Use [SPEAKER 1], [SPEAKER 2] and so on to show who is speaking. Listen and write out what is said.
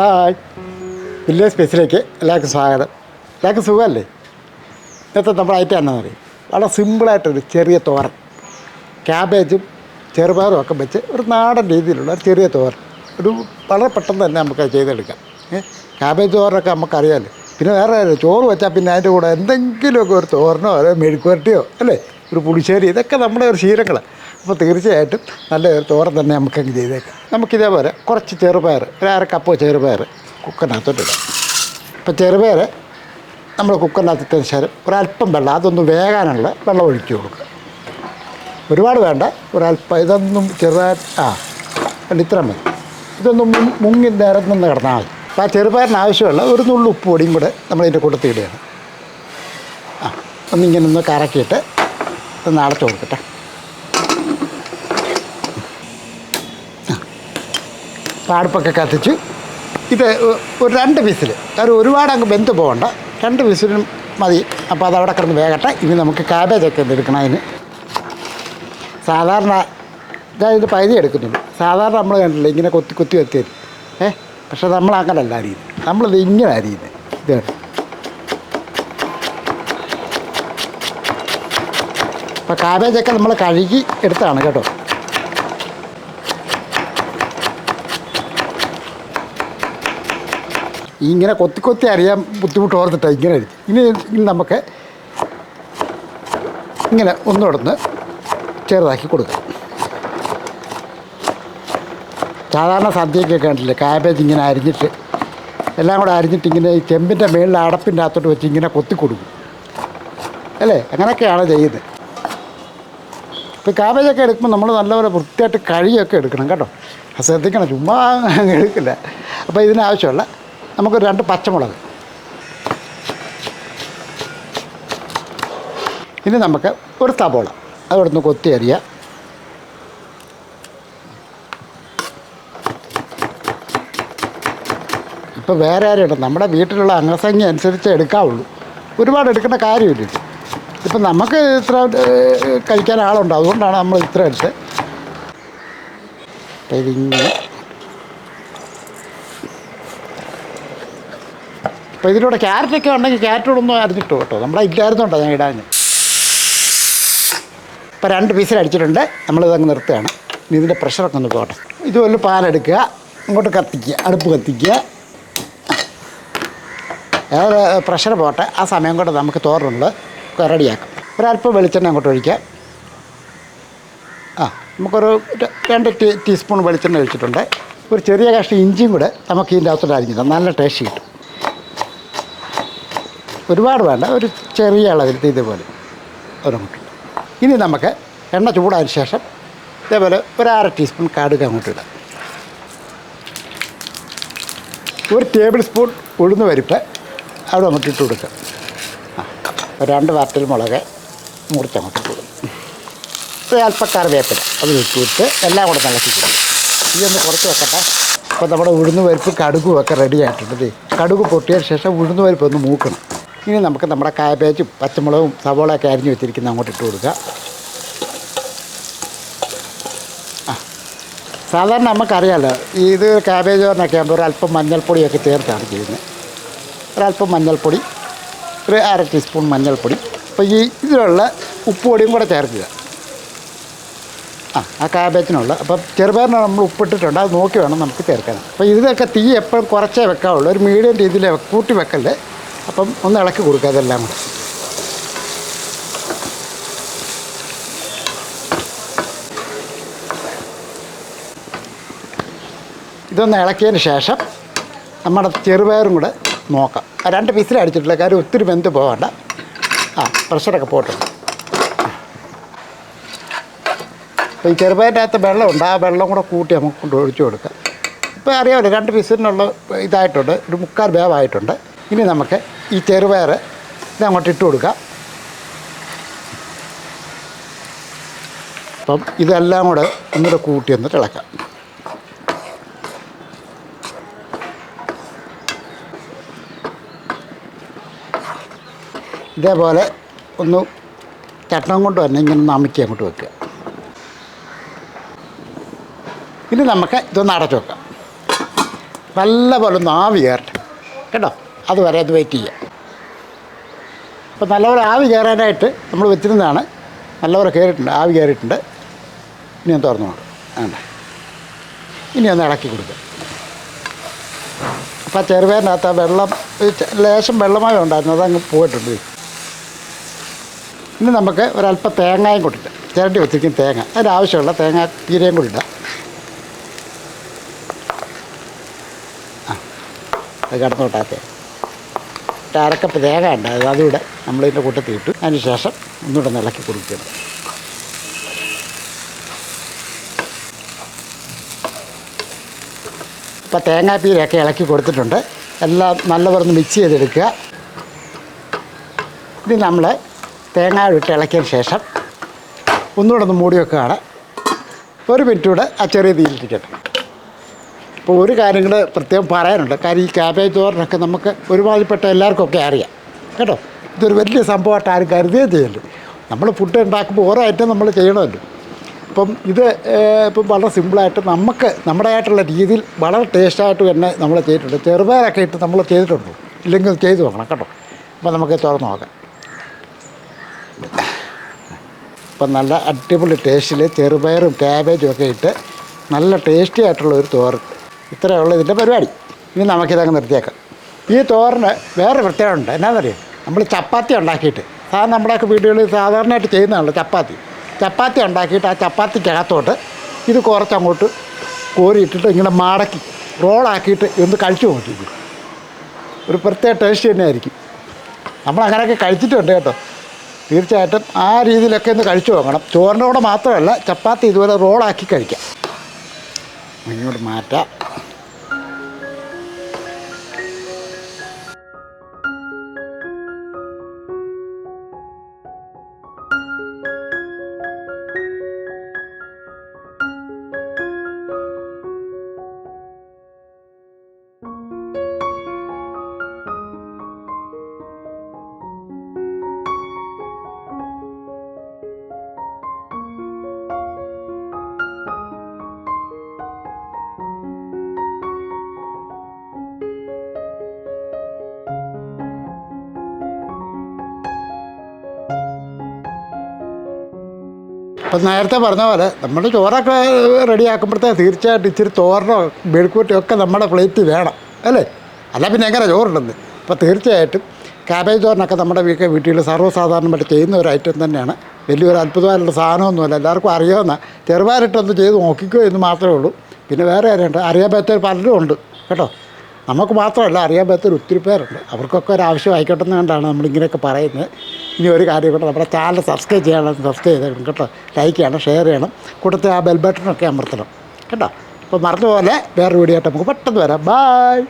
[SPEAKER 1] Hi. Village സ്പെഷ്യലേക്ക്? എല്ലാവർക്കും സ്വാഗതം. എല്ലാവർക്കും സുഖമല്ലേ? ഇന്നത്തെ നമ്മുടെ ഐറ്റം എന്നാന്ന് പറയും വളരെ സിമ്പിളായിട്ടൊരു ചെറിയ തോരൻ. ക്യാബേജും ചെറുപയറും ഒക്കെ വെച്ച് ഒരു നാടൻ രീതിയിലുള്ള ഒരു ചെറിയ തോരൻ. ഒരു വളരെ പെട്ടെന്ന് തന്നെ നമുക്ക് ചെയ്തെടുക്കാം. ക്യാബേജ് തോരനൊക്കെ നമുക്കറിയാമല്ലോ പിന്നെ വേറെ ചോറ് വെച്ചാൽ പിന്നെ അതിന്റെ കൂടെ എന്തെങ്കിലുമൊക്കെ ഒരു തോരനോ അതോ മെഴുക്കുവരട്ടിയോ അല്ലേ ഒരു പുളിശ്ശേരി ഇതൊക്കെ നമ്മുടെ ഒരു ശീലങ്ങളാണ് അപ്പോൾ തീർച്ചയായിട്ടും നല്ല ഒരു തോരൻ തന്നെ നമുക്കങ്ങ് ചെയ്തേക്കാം. നമുക്കിതേപോലെ കുറച്ച് ചെറുപയർ ഒരു അര കപ്പോ ചെറുപയർ കുക്കറിനകത്തോട്ട് ഇടാം. ഇപ്പോൾ ചെറുപയർ നമ്മൾ കുക്കറിനകത്തിട്ടതിന് ശേഷം ഒരല്പം വെള്ളം അതൊന്ന് വേകാനുള്ള വെള്ളം ഒഴിച്ചു കൊടുക്കുക. ഒരുപാട് വേണ്ട ഒരല്പം ഇതൊന്നും ചെറുതായിട്ട് ആ അല്ല ഇത്ര മതി. ഇതൊന്നും മുങ്ങി- നേരം നിന്ന് കിടന്നാൽ മതി. അപ്പോൾ ആ ചെറുപയറിന് ആവശ്യമുള്ള ഒരു നുള്ളു ഉപ്പ് പൊടിയും കൂടെ നമ്മളിതിന്റെ കൂട്ടത്തിടുകയാണ് ആ ഒന്നിങ്ങനെ ഒന്ന് കറക്കിയിട്ട് ഒന്ന് അടച്ചു കൊടുക്കട്ടെ. അടുപ്പൊക്കെ കത്തിച്ച് ഇത് ഒരു രണ്ട് വിസിൽ ഒരു ഒരുപാട് അങ്ങ് ബന്ധു പോകണ്ട. രണ്ട് വിസിലും മതി. അപ്പോൾ അത് അവിടെ കിടന്ന് വേകട്ടെ. ഇനി നമുക്ക് കാബേജൊക്കെ എടുക്കണം അതിന്? സാധാരണ ഞാൻ ഇത് പകുതി എടുക്കുന്നുണ്ട്. സാധാരണ നമ്മൾ കണ്ടില്ല ഇങ്ങനെ കൊത്തി കൊത്തി കൊത്തി ഏ? പക്ഷെ നമ്മൾ അങ്ങനല്ല അരിയുന്നത് നമ്മളിത് ഇങ്ങനെ അരിയുന്നത് ഇത് കണ്ടോ? അപ്പോൾ കാബേജൊക്കെ നമ്മൾ കഴുകി എടുത്താണ് കേട്ടോ. ഇങ്ങനെ കൊത്തി കൊത്തി അറിയാൻ ബുദ്ധിമുട്ട് ഓർത്തിട്ടാണ് ഇങ്ങനെ ഇനി നമുക്ക് ഇങ്ങനെ ഒന്നുകൊടുന്ന് ചെറുതാക്കി കൊടുക്കാം. സാധാരണ സദ്യയൊക്കെ കണ്ടില്ലേ? കാബേജ് ഇങ്ങനെ അരിഞ്ഞിട്ട് എല്ലാം കൂടെ അരിഞ്ഞിട്ട് ഇങ്ങനെ ഈ ചെമ്പിന്റെ മേളിൽ അടപ്പിന്റെ അകത്തോട്ട് വെച്ച് ഇങ്ങനെ കൊത്തി കൊടുക്കും. അല്ലേ? അങ്ങനെയൊക്കെയാണ് ചെയ്യുന്നത്. ഇപ്പോൾ കാബേജൊക്കെ എടുക്കുമ്പോൾ നമ്മൾ നല്ലപോലെ വൃത്തിയായിട്ട് കഴിയൊക്കെ എടുക്കണം കേട്ടോ. ശ്രദ്ധിക്കണം ചുമ്മാ എടുക്കില്ല. അപ്പോൾ ഇതിനാവശ്യമുള്ള നമുക്കൊരു രണ്ട് പച്ചമുളക്. ഇനി നമുക്ക് ഒരു സബോള അതൊന്ന് കൊത്തി അരിയാം. ഇപ്പോൾ വേറെ ആരും ഇടും നമ്മുടെ വീട്ടിലുള്ള അംഗസംഖ്യ അനുസരിച്ച് എടുക്കാവുള്ളൂ. ഒരുപാട് എടുക്കേണ്ട കാര്യമില്ല. ഇപ്പം നമുക്ക് ഇത്ര കഴിക്കാൻ ആളുണ്ട്. അതുകൊണ്ടാണ് നമ്മൾ ഇത്ര എടുത്ത് ഇതിങ്ങനെ അപ്പോൾ ഇതിലൂടെ ക്യാരറ്റൊക്കെ ഉണ്ടെങ്കിൽ ക്യാരറ്റോടൊന്നും അരിഞ്ഞിട്ടു കേട്ടോ നമ്മുടെ ഇല്ലായിരുന്നുണ്ടോ ഞാൻ ഇടാൻ ഇപ്പോൾ രണ്ട് പീസിൽ അടിച്ചിട്ടുണ്ട്. നമ്മളിതങ്ങ് നിർത്തുകയാണ്. ഇനി ഇതിന്റെ പ്രഷറൊക്കെ ഒന്ന് പോകട്ടെ. ഇതുപോലെ പാലെടുക്കുക ഇങ്ങോട്ട് കത്തിക്കുക. അടുപ്പ് കത്തിക്കുക. ഏത് പ്രഷർ പോട്ടെ ആ സമയം കൊണ്ട് നമുക്ക് തോറുള്ളത് റെഡിയാക്കാം ഒരല്പം വെളിച്ചെണ്ണ അങ്ങോട്ട് ഒഴിക്കാം ആ നമുക്കൊരു രണ്ട് ടീ ടീസ്പൂൺ വെളിച്ചെണ്ണ ഒഴിച്ചിട്ടുണ്ട്. ഒരു ചെറിയ കഷ്ണം ഇഞ്ചിയും കൂടെ നമുക്ക് ഇതിന്റെ അകത്തോട്ട് അരിഞ്ഞിടാം. നല്ല ടേസ്റ്റ് കിട്ടും. ഒരുപാട് വേണ്ട ഒരു ചെറിയ അളവിൽ ഇതുപോലെ മുട്ട ഇനി നമുക്ക് എണ്ണ ചൂടായതിന് ശേഷം ഇതേപോലെ ഒരു അര ടീസ്പൂൺ കടുക് അങ്ങോട്ട് ഇടാം. ഒരു ടേബിൾ സ്പൂൺ ഉഴുന്ന് പരിപ്പ് അവിടെ അങ്ങോട്ട് ഇട്ട് കൊടുക്കുക ആ രണ്ട് വറ്റൽ മുളക് മുറിച്ച് അങ്ങോട്ട് ഇട്ട് കൊടുക്കും. ഒരു അല്പക്കാർ കറിവേപ്പില അത് ഇട്ട് കൊടുത്ത് എല്ലാം കൂടെ നല്ല കൊടുക്കും. ഈ ഒന്ന് കുറച്ച് വെക്കട്ടെ. അപ്പോൾ നമ്മുടെ ഉഴുന്ന് പരിപ്പ് കടുകും ഒക്കെ റെഡി ആയിട്ടുണ്ട്. കടുക് പൊട്ടിയതിന് ശേഷം ഉഴുന്ന് പരിപ്പ് ഒന്ന് മൂക്കണം. ഇനി നമുക്ക് നമ്മുടെ കാബേജും പച്ചമുളകും സവോളയൊക്കെ അരിഞ്ഞു വെച്ചിരിക്കുന്ന അങ്ങോട്ട് ഇട്ട് കൊടുക്കുക. സാധാരണ നമുക്കറിയാമല്ലോ ഇത് കാബേജ് പറഞ്ഞൊക്കെ ആകുമ്പോൾ ഒരല്പം മഞ്ഞൾപ്പൊടിയൊക്കെ ചേർത്താണ് ചെയ്യുന്നത്. ഒരല്പം മഞ്ഞൾപ്പൊടി ഒരു അര ടീസ്പൂൺ മഞ്ഞൾപ്പൊടി. അപ്പോൾ ഈ ഇതിലുള്ള ഉപ്പുപൊടിയും കൂടെ ചേർക്കുക. ആ ആ കാബേജിനുള്ള അപ്പം ചെറുപയറിന് നമ്മൾ ഉപ്പിട്ടിട്ടുണ്ട് അത് നോക്കി വേണം നമുക്ക് ചേർക്കാൻ അപ്പോൾ ഇതിനൊക്കെ തീ എപ്പോഴും കുറച്ചേ വെക്കാവുള്ളൂ ഒരു മീഡിയം രീതിയിൽ കൂട്ടി വെക്കല്ലേ? അപ്പം ഒന്ന് ഇളക്കി കൊടുക്കുക അതെല്ലാം കൂടെ. ഇതൊന്ന് ഇളക്കിയതിന് ശേഷം നമ്മുടെ ചെറുപയറും കൂടെ നോക്കാം. രണ്ട് പീസിൽ അടിച്ചിട്ടില്ല കാര്യം ഒത്തിരി വെന്ത് പോകണ്ട ആ പ്രഷറൊക്കെ പോട്ടുണ്ട് അപ്പോൾ ഈ ചെറുപയറിന്റെ അകത്ത് വെള്ളമുണ്ട് ആ വെള്ളം കൂടെ കൂട്ടി നമുക്ക് കൊണ്ട് ഒഴിച്ചു കൊടുക്കാം. ഇപ്പോൾ അറിയാമല്ലോ രണ്ട് പീസിനുള്ള ഇതായിട്ടുണ്ട്. ഒരു മുക്കാൽ വേവായിട്ടുണ്ട്. ഇനി നമുക്ക് ഈ ചെറുപയർ ഇത് അങ്ങോട്ട് ഇട്ട് കൊടുക്കാം. അപ്പം ഇതെല്ലാം കൂടെ ഒന്നുകൂടെ കൂട്ടി ഒന്ന് ഇളക്കാം ഇതേപോലെ ഒന്ന് ചട്ടം കൊണ്ട് തന്നെ ഇങ്ങനെ ഒന്ന് അമുക്കി അങ്ങോട്ട് വെക്കുക. ഇനി നമുക്ക് ഇതൊന്ന് അടച്ചു വെക്കാം. നല്ല പോലെ ഒന്ന് ആവി കേട്ടോ? അതുവരെ അത് വെയിറ്റ് ചെയ്യുക അപ്പോൾ നല്ലപോലെ ആവി കയറാനായിട്ട് നമ്മൾ വെച്ചിരുന്നതാണ്. നല്ലപോലെ കയറിയിട്ടുണ്ട് ആവി കയറിയിട്ടുണ്ട് ഇനി ഒന്ന് തുറന്നു കൊണ്ട് വേണ്ട ഇനി ഒന്ന് ഇളക്കി കൊടുക്കുക അപ്പോൾ ആ ചെറുവേനകത്ത് ആ വെള്ളം ലേശം വെള്ളമായി ഉണ്ടായിരുന്നു അതങ്ങ് പോയിട്ടുണ്ട്. ഇനി നമുക്ക് ഒരല്പം തേങ്ങയും കൊണ്ടിട്ട് ചിരണ്ടി വെച്ചിരിക്കും തേങ്ങ. അതിനാവശ്യമുള്ള തേങ്ങ തീരെയും കൂടി ഇടാം. ആ അത് കിടന്നോട്ടാത്ത അരക്കപ്പ് തേങ്ങ ഉണ്ടായത് അതുകൂടെ നമ്മളിതിന്റെ കൂട്ടത്തിൽ ഇട്ടു. അതിന് ശേഷം ഒന്നുകൂടെ നിലക്കി കൊടുക്കണം. ഇപ്പോൾ തേങ്ങാപ്പീരൊക്കെ ഇളക്കി കൊടുത്തിട്ടുണ്ട്. എല്ലാം നല്ലപോലെ മിക്സ് ചെയ്തെടുക്കുക. ഇനി നമ്മൾ തേങ്ങ ഇട്ട് ഇളക്കിയതിന് ശേഷം ഒന്നുകൂടെ ഒന്ന് മൂടി വെക്കുകയാണ് ഒരു മിനിറ്റ് കൂടെ ആ ചെറിയ തീയിലിരിക്കട്ടെ ഇപ്പോൾ ഒരു കാര്യം കൂടെ പ്രത്യേകം പറയാനുണ്ട്. കാര്യം ഈ ക്യാബേജ് തോരനൊക്കെ നമുക്ക് ഒരുമാതിരിപ്പെട്ട എല്ലാവർക്കും ഒക്കെ അറിയാം. കേട്ടോ? ഇതൊരു വലിയ സംഭവമായിട്ട് ആരും കരുതുകയും ചെയ്യല്ലോ നമ്മൾ ഫുഡ് ഉണ്ടാക്കുമ്പോൾ ഓരോ ഐറ്റം നമ്മൾ ചെയ്യണമല്ലോ. അപ്പം ഇത് ഇപ്പം വളരെ സിമ്പിളായിട്ട് നമുക്ക് നമ്മുടേതായിട്ടുള്ള രീതിയിൽ വളരെ ടേസ്റ്റായിട്ട് തന്നെ നമ്മൾ ചെയ്തിട്ടുണ്ട്. ചെറുപയറൊക്കെ ഇട്ട് നമ്മൾ ചെയ്തിട്ടുണ്ട്? ഇല്ലെങ്കിൽ ചെയ്ത് നോക്കണം കേട്ടോ. അപ്പം നമുക്ക് തുറന്ന് നോക്കാം. അപ്പം നല്ല അടിപൊളി ടേസ്റ്റിൽ ചെറുപയറും ക്യാബേജും ഒക്കെ ഇട്ട് നല്ല ടേസ്റ്റി ആയിട്ടുള്ള ഒരു തോരൻ. ഇത്രയേ ഉള്ളൂ ഇതിന്റെ പരിപാടി. ഇനി നമുക്കിതങ്ങ് നിർത്തിയേക്കാം. ഈ തോരന് വേറെ പ്രത്യേകത ഉണ്ട്. എന്നാണെന്നറിയാം നമ്മൾ ചപ്പാത്തി ഉണ്ടാക്കിയിട്ട്. സാധാരണ നമ്മുടെയൊക്കെ വീടുകളിൽ സാധാരണയായിട്ട് ചെയ്യുന്നതാണല്ലോ ചപ്പാത്തി. ചപ്പാത്തി ഉണ്ടാക്കിയിട്ട് ആ ചപ്പാത്തിക്കകത്തോട്ട് ഇത് കുറച്ച് അങ്ങോട്ട് കോരിയിട്ടിട്ട് ഇങ്ങനെ മടക്കി റോളാക്കിയിട്ട് ഒന്ന് കഴിച്ചു നോക്കിയിരിക്കും ഒരു പ്രത്യേക ടേസ്റ്റ് തന്നെയായിരിക്കും. നമ്മൾ അങ്ങനെയൊക്കെ കഴിച്ചിട്ടുണ്ട് കേട്ടോ. തീർച്ചയായിട്ടും ആ രീതിയിലൊക്കെ ഒന്ന് കഴിച്ചു നോക്കണം. ചോറിന്റെ കൂടെ മാത്രമല്ല ചപ്പാത്തി ഇതുപോലെ റോളാക്കി കഴിക്കാം. ഇങ്ങോട്ട് മാറ്റാം. ഇപ്പം നേരത്തെ പറഞ്ഞ പോലെ നമ്മൾ ചോറൊക്കെ റെഡിയാക്കുമ്പോഴത്തേ തീർച്ചയായിട്ടും ഇച്ചിരി തോരനോ ഒക്കെ നമ്മുടെ പ്ലേറ്റ് വേണം അല്ലേ? അല്ല പിന്നെ എങ്ങനെ ചോറുണ്ടെന്ന്? അപ്പോൾ തീർച്ചയായിട്ടും ക്യാബേജ് തോരനൊക്കെ നമ്മുടെ വീട്ടിൽ വീട്ടിൽ സർവസാധാരണമായിട്ട് ചെയ്യുന്ന ഒരു ഐറ്റം തന്നെയാണ്. വലിയൊരു അത്ഭുതമായിട്ടുള്ള സാധനമൊന്നുമല്ല എല്ലാവർക്കും അറിയാവുന്ന ചെറുപാരിട്ടൊന്ന് ചെയ്ത് നോക്കിക്കോ എന്ന് മാത്രമേ ഉള്ളൂ. പിന്നെ വേറെ കാര്യമുണ്ട് അറിയാൻ പറ്റാത്ത പലരും ഉണ്ട് കേട്ടോ? നമുക്ക് മാത്രമല്ല അറിയാൻ പറ്റാത്തൊരു ഒത്തിരി പേരുണ്ട്. അവർക്കൊക്കെ ഒരു ആവശ്യം ആയിക്കോട്ടെ എന്നുകൊണ്ടാണ് നമ്മളിങ്ങനെയൊക്കെ പറയുന്നത്. ഇനി ഒരു കാര്യം കൂടെ നമ്മുടെ ചാനൽ സബ്സ്ക്രൈബ് ചെയ്യണം സബ്സ്ക്രൈബ് ചെയ്തേക്കണം കേട്ടോ. ലൈക്ക് ചെയ്യണം ഷെയർ ചെയ്യണം. കൂട്ടത്തിൽ ആ ബെൽ ബട്ടണൊക്കെ അമർത്തണം. കേട്ടോ? അപ്പോൾ മറന്നുപോലെ വേറൊരു വീഡിയോ ആയിട്ട് നമുക്ക് പെട്ടെന്ന് വരാം. ബായ്